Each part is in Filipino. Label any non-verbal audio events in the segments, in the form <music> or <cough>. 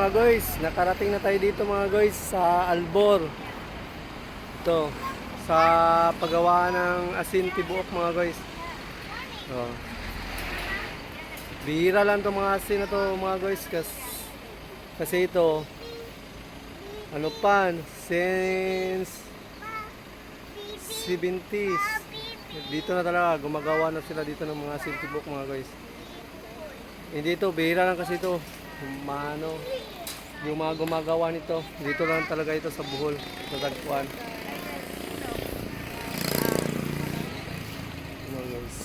mga guys, nakarating na tayo dito mga guys sa Albor. Ito, sa paggawa ng asin tibuok mga guys. Oh. Bihira lang to mga asin na to mga guys kasi, kasi ito ano pa since 70s dito na talaga gumagawa na sila dito ng mga asin tibuok mga guys. Hindi ito, bihira lang kasi ito. Mano, yung mga gumagawa nito, dito lang talaga ito sa Bohol, sa Tagpuan. Ano guys?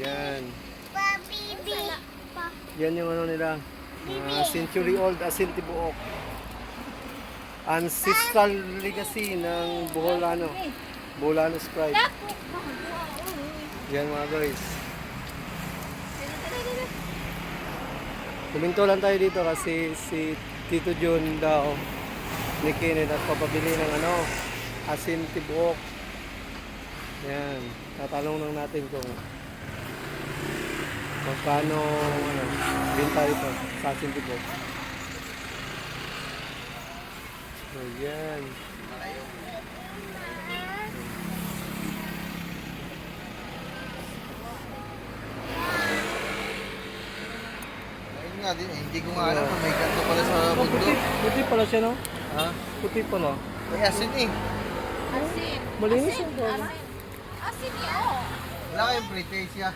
Yan. Yan yung ano nila. mga century old asin tibuok. Ancestral legacy ng Boholano. Boholano Sprite. Yan mga guys. Kuminto lang tayo dito kasi si Tito John daw ni Kenneth at papabili ng ano, asin tibuok. Yan. Tatanong lang natin kung magkano ano, binta ito sa asin tibuok. Ayan. Ayun nga din, eh, hindi ko nga alam kung may ganito pala sa Oh, mundo. puti, puti pala siya, no? Ha? Puti pala. May asin eh. Asin. Malinis Asin, yung bawang. asin. Asin niya, oh. Wala kayong pre-taste ya.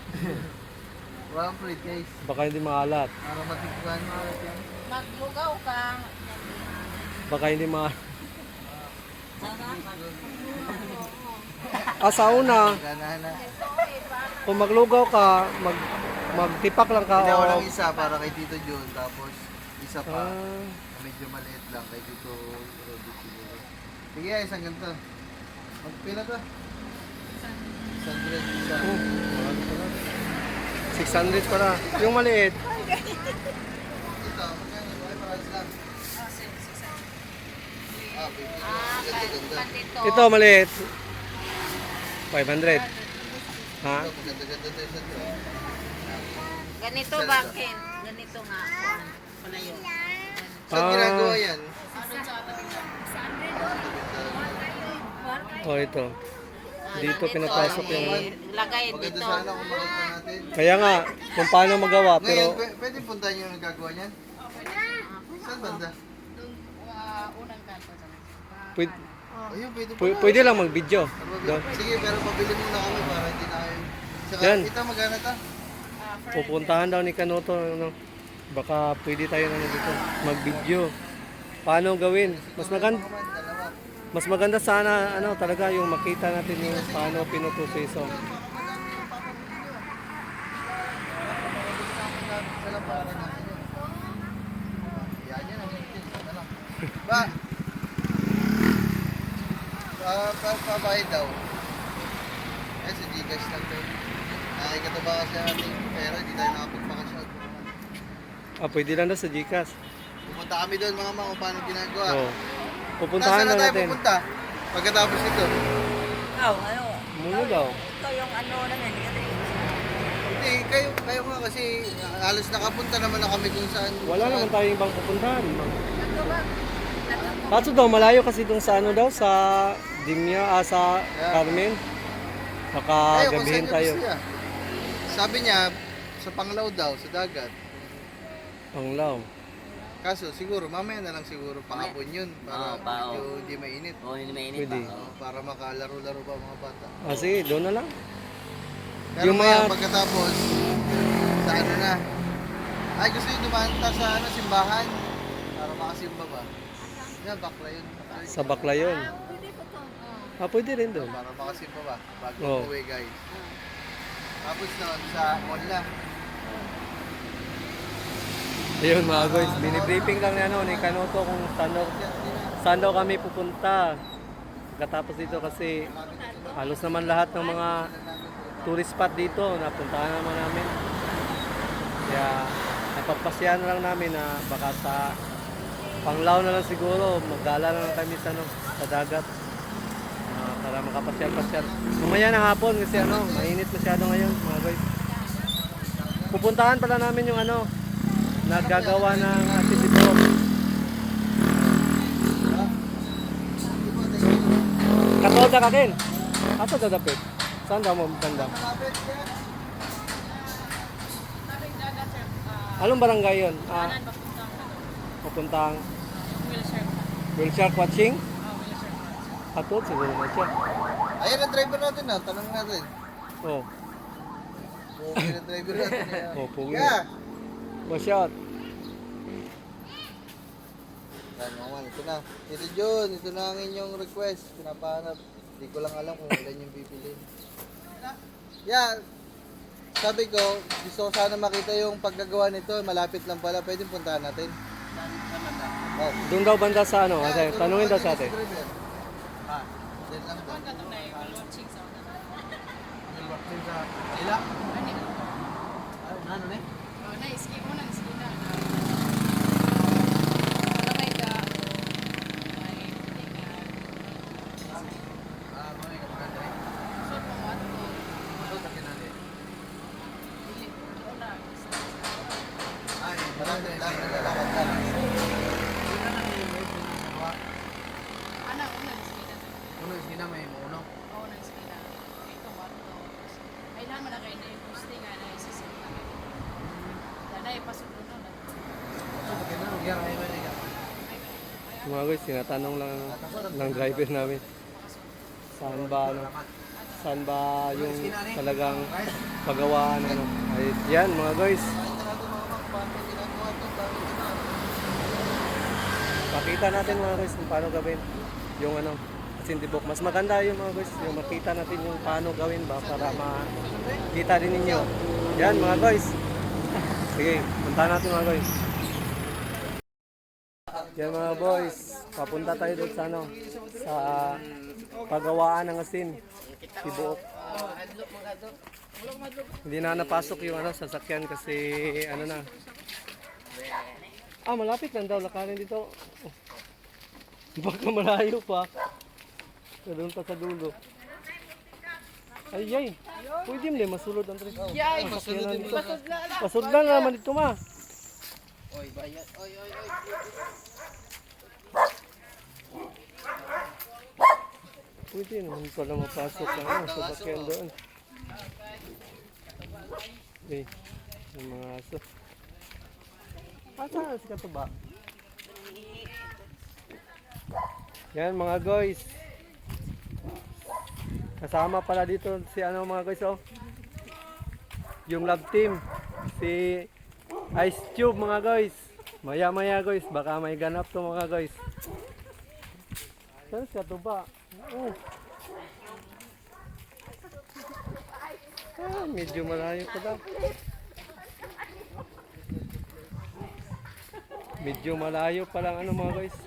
<laughs> Walang pre-taste. Baka hindi maalat. Para matikman mo ulit yan. Maglugaw ka. Baka hindi ma... Ah, sa una, Ganahan na. kung maglugaw ka, mag magtipak lang ka Hindi ako o... ng isa para kay Tito John. Tapos isa pa. Ah, na medyo maliit lang kay Tito Roddy siguro. Sige, isang ganito. Magpila to? 600 isa. oh, mahal pala. 600 pala. Yung maliit, Ito, magkano? Okay, parehas lang. Ah, baby. Ah, Ganda, ganda. pandito. ito maliit. 500. Ha? To. Ganito bakin. Ganito nga. Pala yun. Saan Ah. ginagawa yan? Oh, ito. Ah, Dito pinapasok yung... Lagay Maganda dito. sana kung makita natin. Kaya nga, kung paano magawa, Ngayon, pero... pw- pwede puntahan yung nagagawa niyan? Saan banda? Pwede, Ayun, pwede pa. pwede, pwede lang mag-video. Doon. Sige, pero pabili muna kami para hindi na kayo. Saka, Yan. ito magana ta? Pupuntahan daw ni Kanoto. Ano, baka pwede tayo na dito mag-video. Paano gawin? Mas maganda, mas maganda sana ano talaga yung makita natin yung paano pinuproseso. Ba? <laughs> Pa, pa, daw. Eh, sa Gcash lang to. Nakikataba kasi natin pero hindi tayo nakapagpakasyon. Ah, pwede lang daw sa Gcash. Pumunta kami doon mga mga kung paano ginagawa. Oh. Pupuntahan Nasaan na tayo natin. pupunta? Pagkatapos nito. Ikaw, ano? Muna daw. Ikaw yung ano naman. Hindi, kayo, kayo nga kasi halos nakapunta naman na kami kung saan. Wala saan. naman tayong ibang pupuntahan. Kaso daw, malayo kasi dun sa ano daw, sa Dimya, ah, sa Carmen. Baka Kayo, kung gabihin tayo. niya gusto niya. Sabi niya, sa Panglaw daw, sa dagat. Panglaw. Kaso siguro, mamaya na lang siguro pahapon yun. Para Oo, pa, medyo oo. hindi mainit. Oo, hindi mainit Pwede. pa. Oo, para makalaro-laro pa mga bata. Ah, sige, doon na lang. Pero Yung maya, mga- pagkatapos, sa ano na. Ay, gusto yung dumanta sa ano, simbahan. Para makasimba ba? Yan, bakla yun. Bakla Sa Baklayon. Ah, pwede rin doon. Para makasimba ba? Bago Oo. umuwi, guys. Tapos noon, sa mall na. Ayun mga guys, binibriefing lang ni, ano, ni Kanoto kung saan daw, saan daw kami pupunta. Katapos dito kasi halos naman lahat ng mga tourist spot dito napuntahan naman namin. Kaya napapasyahan na lang namin na baka sa Panglaw na lang siguro, maggala na lang kami sa, ano, sa dagat. Ah, para makapasyal-pasyal. Mamaya na hapon kasi ano, mainit masyado ngayon mga guys. Pupuntahan pala namin yung ano, naggagawa ng activity book. Katulad ka din. Ato dadapit. Saan daw mo banda? Anong barangay yun? Ah, papuntang wheelchair watching? Katulad siguro na siya. Ayan ang driver natin na, tanong natin. Oh, Driver natin. oh, pugi. Yeah. Watch out. Yan, maman, ito na. Ito Jun, ito na ang inyong request. Pinapahanap. Hindi ko lang alam kung ilan yung pipiliin. Yeah, sabi ko, gusto ko sana makita yung paggagawa nito. Malapit lang pala. Pwede puntahan natin. Oh. Doon daw banda sa ano? Kasi tanungin daw sa atin. Ah, din lang daw. Ano na? Ah, mga kapatid. Ano sa kinali? Ay, marami lang naglalakad lang. Uno is gina may uno. Mga guys, tinatanong lang ng driver namin. Saan ba ano? Saan ba yung talagang pagawaan ano? Ay, yan mga guys. Pakita natin mga guys kung paano gawin yung ano, sintibok. Mas maganda yung mga guys, yung makita natin yung paano gawin ba para makita din ninyo. Yan mga guys. Sige, punta natin mga guys. Yan mga boys, papunta tayo doon sa ano, sa pagawaan ng asin. Tibuok. Hindi na napasok yung ano, sasakyan kasi ano na. Ah, malapit lang daw, lakarin dito. Oh. Baka malayo pa. Doon pa sa dulo. Ay, ay. Pwede mo masulod ang tres. Yay, masulod dito. Pasod na naman dito ma. Oy, bayad. Oy, oy, oy. Pwede naman pala mapasok ang ano, sa bakyan doon. Eh, yung mga aso. Asa na si Katuba? Yan mga guys. Kasama pala dito si ano mga guys oh. Yung love team. Si Ice Tube mga guys. Maya maya guys. Baka may ganap to mga guys. Saan si Katuba? Oh. Ah, medyo malayo pa daw. Medyo malayo pa lang ano mga guys.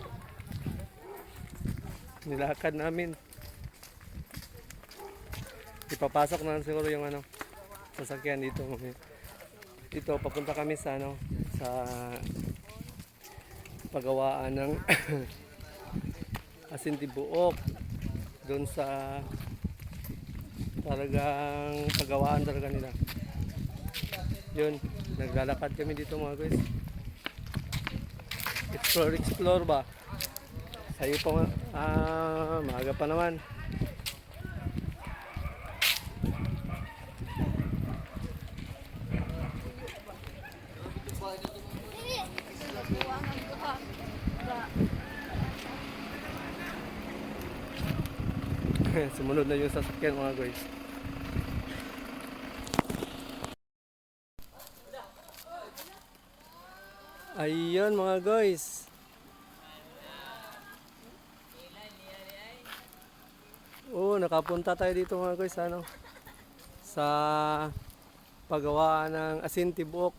Nilakad namin. Ipapasok na lang siguro yung ano sasakyan dito. Dito papunta kami sa ano sa pagawaan ng <coughs> asin tibuok doon sa talagang pagawaan talaga nila. Yun, naglalakad kami dito mga guys. Explore, explore ba? Sayo pa, ah, maaga pa naman. Sumunod na yung sasakyan mga guys. Ayun mga guys. Oo, nakapunta tayo dito mga guys ano sa paggawa ng asin tibuok.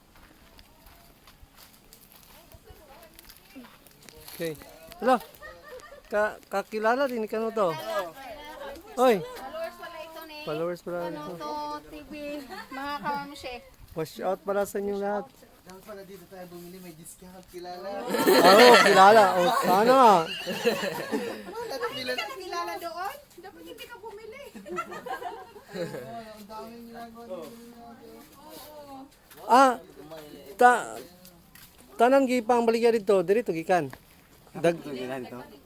Okay. Hala. Ka kakilala din ka no to. Oy, Followers pala ito ni followers pala nito. to TV, mga kamamshe. Watch out pala sa inyong lahat. Dapat pala dito tayo bumili, may discount kilala. Oo, kilala. O, sana. Wala na kilala. Kilala doon? Dapat hindi ka bumili. Ang daming ginagawa. Ah, ta tanan gi pang baligya dito, diri to gikan. Dag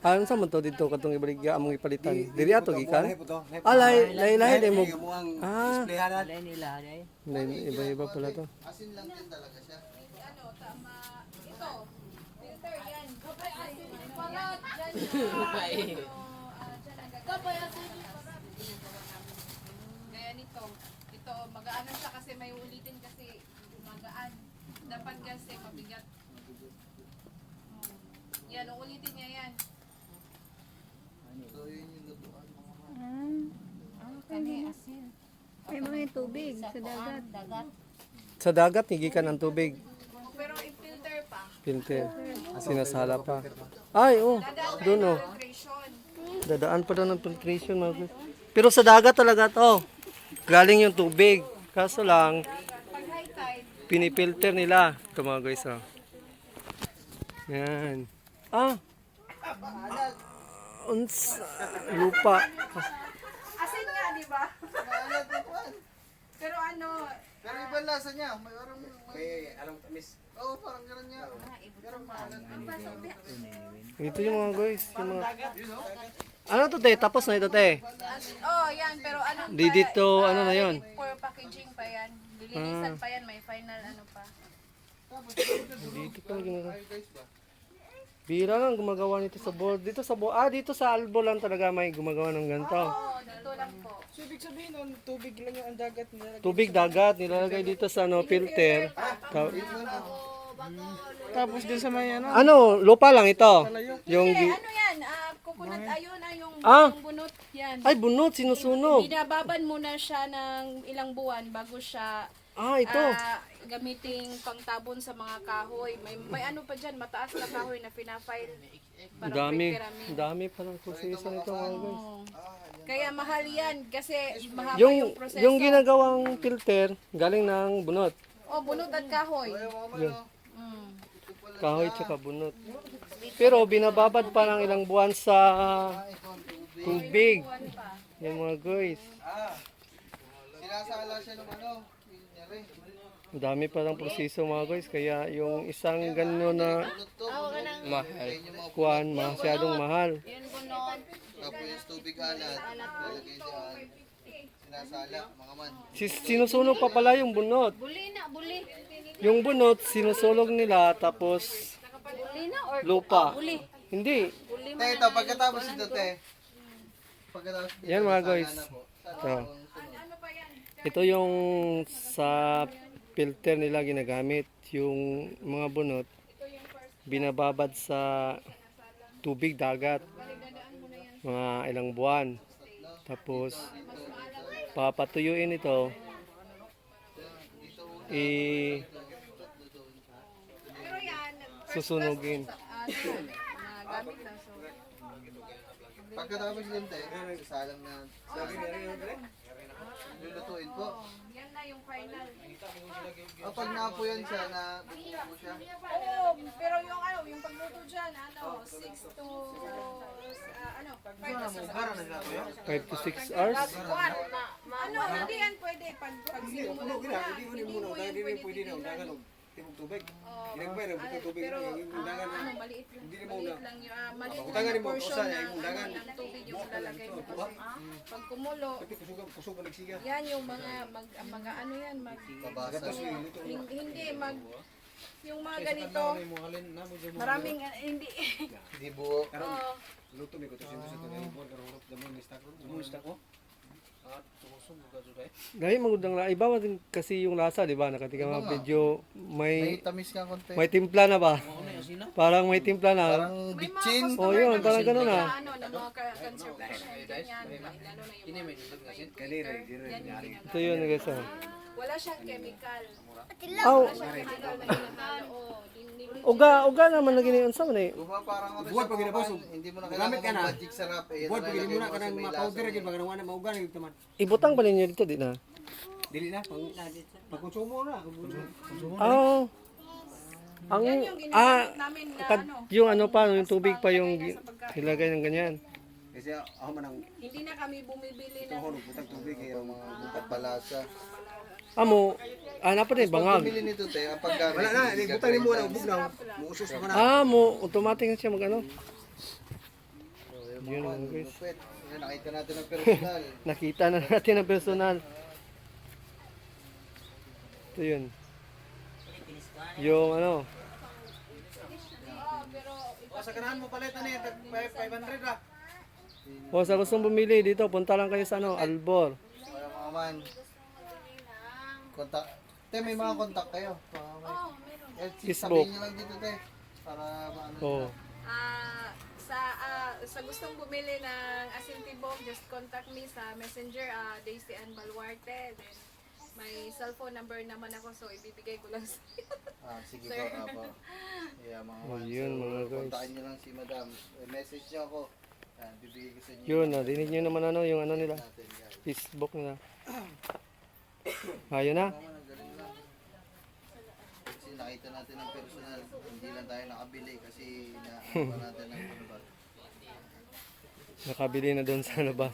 Ano sa man to dito katong ibaligya among ipalitan. Diri ato gikan. Alay, lay lay dai mo. Ah, lay iba-iba pala to. Asin lang din talaga siya. Ano, tama. Ito. Filter yan. Kapay asin. Parat. Dyan <laughs> yung... Kapay asin. Gaya nito. Ito, magaan siya kasi may ulitin kasi magaan. Dapat kasi mabigat. Hmm. Yan, uulitin niya yan. So yun yung lutuan. Kani asin. May mga tubig sa dagat. Dagat. Sa dagat gikan ang tubig. Pero i-filter pa. Filter. Sinasala pa. Ay, oh. Doon oh. Filtration. Dadaan pa daw ng filtration mga guys. Pero sa dagat talaga to. Galing yung tubig. Kaso lang, Pag high tide, pinipilter nila. Ito mga guys oh. Yan. Ah. Uns, lupa. asin nga, di ba? Na. Pero ano, Pero iba lasa niya. May parang may anong tamis. Oo, parang gano'n niya. Pero maalat. Ito yung mga guys. Yung mga... Ano to te? Tapos na ito te. oh, yan, pero ano Di dito, ano na yon? For packaging pa yan. Lilinisan pa yan, may final ano pa. Dito pa ginagawa. Bira lang gumagawa nito sa board. Dito sa board. Ah, dito sa albo lang talaga may gumagawa ng ganito. Oo, dito lang po. Tubig dagat nilalagay dito sa ano filter. Ta- Tapos din sa may ano, ano, lupa lang ito. Yung Hindi, ano yan, ah, coconut, ayun na yung, Ah! yung bunot yan. ay bunot sinusunog. Binababan muna siya ng ilang buwan bago siya Ah, ito. ah, gamiting pangtabon sa mga kahoy. May, may ano pa dyan, mataas na kahoy na pinafile. Ang Parang dami. pyramid. Ang dami pa ng proseso nito mga guys. Oo. Kaya mahal yan kasi mahaba Yung yung proseso. yung ginagawang filter galing ng bunot. oh, bunot at kahoy. Yun. Kahoy tsaka bunot. Pero binababad pa ng ilang buwan sa tubig. Yan mga guys. Sinasala siya ng ano. Ang dami pa ng proseso mga guys. Kaya yung isang gano'n na mahal. Yung Kuan, masyadong mahal. Tapos yung tubig alat. Lalagay dyan. Sinasala, mga man. Si- sinusunog pa pala yung bunot. Buli na, buli. Yung bunot, sinusulog nila tapos Buli na or lupa. buli. Hindi. Te, ito, pagkatapos ito, te. Pagkatapos dito, Yan mga guys. na po. Ito. Ito yung sa filter nila ginagamit. Yung mga bunot, binababad sa tubig dagat. Mga ilang buwan. Tapos, papatuyuin ito. I susunugin. ah, Pagkatapos te, sasalang na. Lulutuin po. Oh, na yung final. O, pag napo yan siya, na po siya. Oo, pero yung ano, yung pagluto dyan, ano, 6 to, ah, ano, 5 to 6 hours. 5 to 6 hours. Kuwan, ano, hindi yan pwede. Pag, pag sinumulan mo na, hindi mo yan pwede titigan. tibok tubig. Oo, Ginagmay na bukod tubig pero, yung undangan. ano, maliit lang. Hindi mo Maliit lang yung, ah, maliit lang Utangan yung mo, portion usa, ng, yung ano, undangan. ng tubig ilalagay mo. Kasi, pag kumulo, kusugan kusugan nagsiga. yan yung mga, mag, ah, mga ano yan, mag, Babasa. hin- hindi, mag, yung mga ganito, mo mo maraming, ah, hindi, Hindi buo. oo, Luto mi ko to sinto sa bon karon rot damo ni stack ron. Mo stack ko. At tusog ka juday. Dahil magudang la iba man din kasi yung lasa, di ba? Nakatika mga video May may tamis ka konti. may timpla na ba? Parang may timpla na. Parang bitchin. Oh, yun, parang ganun na, ah. ano, ng mga ka- conservation, ganyan, lalo na yung mga may yan yung ginagawa. Ito yun guys. ah. Wala siyang chemical. Aw, Wala siyang chemical na ginagano. Oh, din- din- uga uga naman na gini unsa man eh. Guba parang ano Buwan siya, pag ginabas, kumain. Hindi mo na gamit kailangan ka na. mag-magic sarap. Eh, Buat pagili mo na kanang kasi may ma-powder lasa. gyud baganan wala maugan gyud taman. Ibutang pa ninyo dito di na. Dili na pang pagkonsumo na. Ah. Ang Yan yung ah ginagamit namin na kad, ano. yung ano pa yung tubig pa yung gi- nilagay ng ganyan. Kasi ako man ang Hindi na kami bumibili ng tuhon butang tubig kay Mga bukat palasa. Amo, ah, napa din, Pag bangag. bumili nito, te, ang paggamit. Wala na, ni butang ni mo na ubog na. Muusos mo na. Ah, mo, automatic na siya mag ano. Yun, mga guys. nakita natin ang personal. <laughs> Nakita na natin ang personal. Ito yun. Yung ano, O, sa ganahan mo palit na ni, tag 500 ra. o sa gustong bumili dito, punta lang kayo sa ano, Albor. Kaya mga man. Kontak. Te, may mga kontak kayo. Mga may- Eh, Facebook. Sabihin nyo lang dito, te. Para maano Oh. Ah, sa ah, sa gustong bumili ng asin tibok, just contact me sa Messenger ah Daisy Ann Baluarte. Then may cellphone number naman ako so ibibigay ko lang <laughs> sa Ah, sige po, apo. Yeah, mga Oh, man. yun, So, mga guys. Kontakin nyo lang si madam. Eh, message nyo ako. Yan, bibigay ko sa inyo. Yun, narinig nyo naman ano, yung ano nila, Natin, guys. Facebook nila. <clears throat> Ayun na. Kasi nakita natin ang personal. Hindi lang tayo nakabili kasi na pa natin ang ano ba. Nakabili na doon sa labas.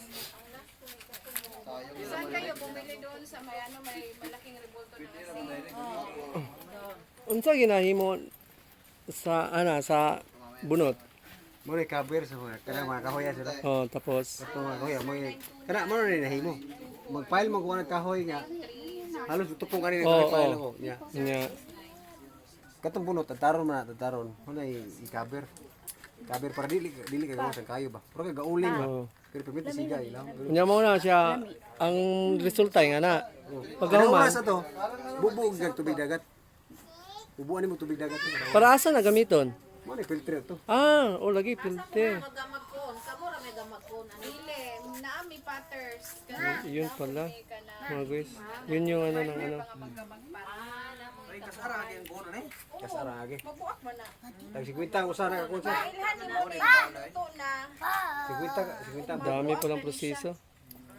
Sayang yun Saan kayo bumili doon sa may ano may malaking revolto ng asin? Unsa ginahimo sa ana sa bunot? Mo ni cover sa mga kanang mga kahoy sila. Oh, tapos Ito mga kahoy mo. Kana mo ni nahimo. Mag-file mo kuha ng kahoy nga. Halos tupong kanina Oo, oh, file ko. Nya. nya Katong bunot tataron man na tataron. I- i-cover. Cover para dili dili ka gawa sa kayo ba. Pero kay gauling ba. Pero permit siga ilang. nya mo na siya ang resulta nga na. Pag Pag human, sa to, bubog ng tubig dagat. Bubuan mo tubig dagat. para asa na gamiton? Mo ni filter to. Ah, o lagi filter. Magamag ko. Kamura may gamag ko. Dili, naami patters. Yun pala. Mga guys. Yun yung ano ng ano. Kasara ang buo na ni. Kasara agi. Mabuak mo na. Tag 50 usara ka kun sa. Ilhan ni mo ni ito na. 50 50 Dami palang proseso.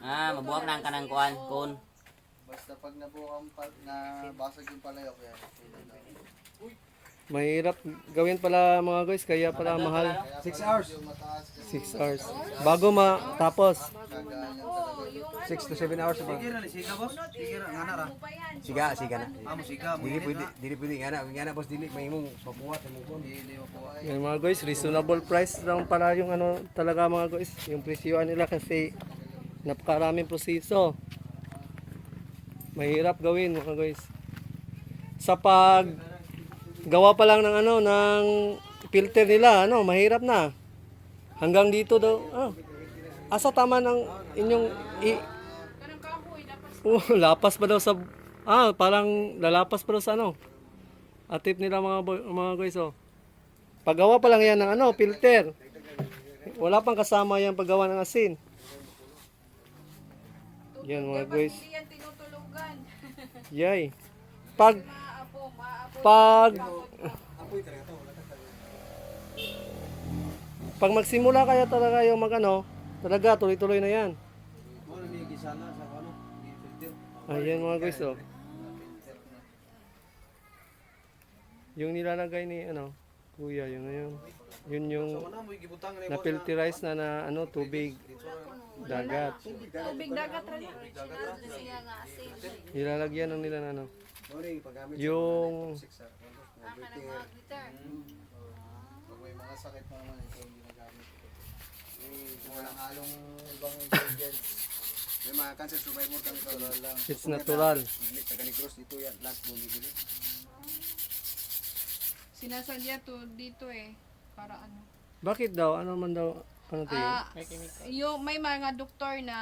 Ah, mabuhat na ang kanang kuan, kun. Basta pag nabuang pa, na basag yung palayok yan. Na. Mahirap gawin pala mga guys, kaya pala mahal. 6 hours. Yung mataas kasi 6 hours. Bago matapos. gagaan yan talaga. 6 to 7 hours ba? Sige na siga boss. Sige na ngana ra. Siga, siga na. Amo siga mo. Dili pwede, dili pwede ngana, ngana boss dili may imong pabuhat imong ay. Yan mga guys, reasonable price lang pala yung ano talaga mga guys, yung presyoan nila kasi napakaraming proseso. Mahirap gawin mga guys. Sa pag gawa pa lang ng ano ng filter nila, ano, mahirap na. Hanggang dito daw. Ah, asa tama ng inyong i Oh, <laughs> lapas pa daw sa ah, parang lalapas pa daw sa ano. Atip nila mga boy, mga guys oh. Paggawa pa lang yan ng ano, filter. Wala pang kasama yan paggawa ng asin. Yan mga guys. <laughs> Yay. Pag. Pag pag magsimula kaya talaga yung mag ano, talaga tuloy-tuloy na yan. Ano. Ayan mga guys oh. Yung nilalagay ni ano, kuya, yun na yun. Yun yung ni na filterize na na ano, tubig dagat. Tubig dagat rin. Siya nga asin. Nilalagyan ng nila na ano. Ni paggamit Yung Pag may mga sakit mo naman, ito yung ginagamit. Eh, walang halong ibang ingredients. may mga cancer survivor kami to lang. it's natural. Taga Negros dito yan, last bumibili. Sinasadya to dito eh. Para ano. Bakit daw? Ano man daw? Ano to yun? Ah, yung may mga doktor na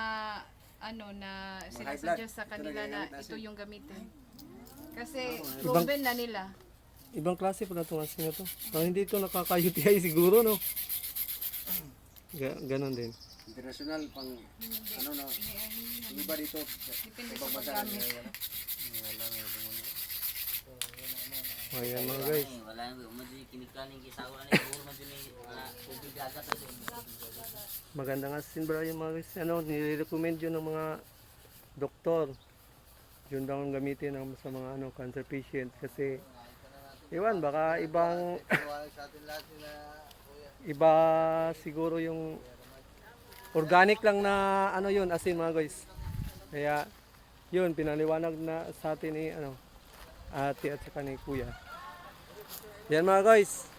ano na sinasuggest sa kanila na ito yung gamitin. Kasi proven na nila. Ibang klase pala itong asin na to. Parang hindi ito nakaka-UTI <laughs> siguro, no? Ga- ganon din. International pang ano na yung iba dito ibang bansa na Ayan mga guys. Eh, wala nang mo di kinikal ning kisawa ni puro man din ah, tubig dagat ito. Magandang asin bro yung mga guys. Ano, nire-recommend yun ng mga doktor. Yun daw ang gamitin ng, sa mga ano, cancer patient. Kasi, iwan, baka ibang, <laughs> iba siguro yung organic lang na ano yun, asin mga guys. Kaya, yun, pinaliwanag na sa atin ni ano, ate at saka ni kuya. Yan mga guys.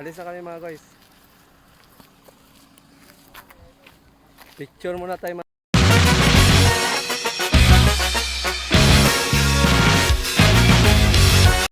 Alis na kami mga guys. Picture muna tayo